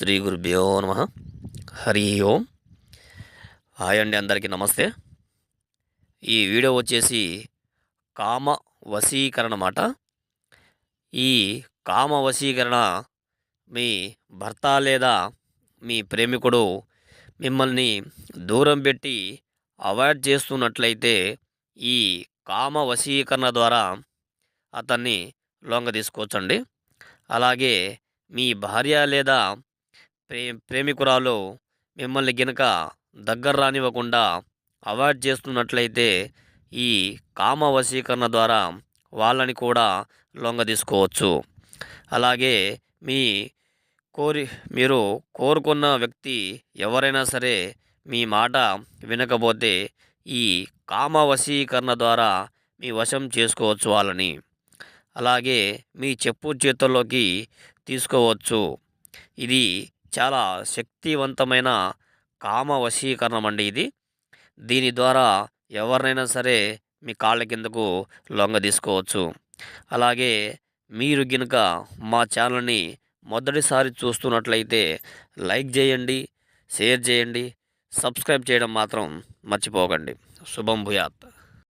శ్రీ గురుభ్యో నమ. హరి ఓం. హాయ్ అండి అందరికీ నమస్తే. ఈ వీడియో వచ్చేసి కామ వశీకరణ మాట ఈ కామ వశీకరణ మీ భర్త లేదా మీ ప్రేమికుడు మిమ్మల్ని దూరం పెట్టి అవాయిడ్ చేస్తున్నట్లయితే ఈ కామ వశీకరణ ద్వారా అతన్ని లొంగ తీసుకోవచ్చండి. అలాగే మీ భార్య లేదా ప్రే ప్రేమికురాలు మిమ్మల్ని గినక దగ్గర రానివ్వకుండా అవాయిడ్ చేస్తున్నట్లయితే ఈ కామ వశీకరణ ద్వారా వాళ్ళని కూడా లొంగ తీసుకోవచ్చు. అలాగే మీ కోరి మీరు కోరుకున్న వ్యక్తి ఎవరైనా సరే మీ మాట వినకపోతే ఈ కామ వశీకరణ ద్వారా మీ వశం చేసుకోవచ్చు వాళ్ళని. అలాగే మీ చెప్పు చేతుల్లోకి తీసుకోవచ్చు. ఇది చాలా శక్తివంతమైన కామ వశీకరణం అండి ఇది. దీని ద్వారా ఎవరినైనా సరే మీ కాళ్ళ కిందకు లొంగ తీసుకోవచ్చు. అలాగే మీరు గినక మా ఛానల్ని మొదటిసారి చూస్తున్నట్లయితే లైక్ చేయండి షేర్ చేయండి సబ్స్క్రైబ్ చేయడం మాత్రం మర్చిపోకండి. శుభం భూయాత్.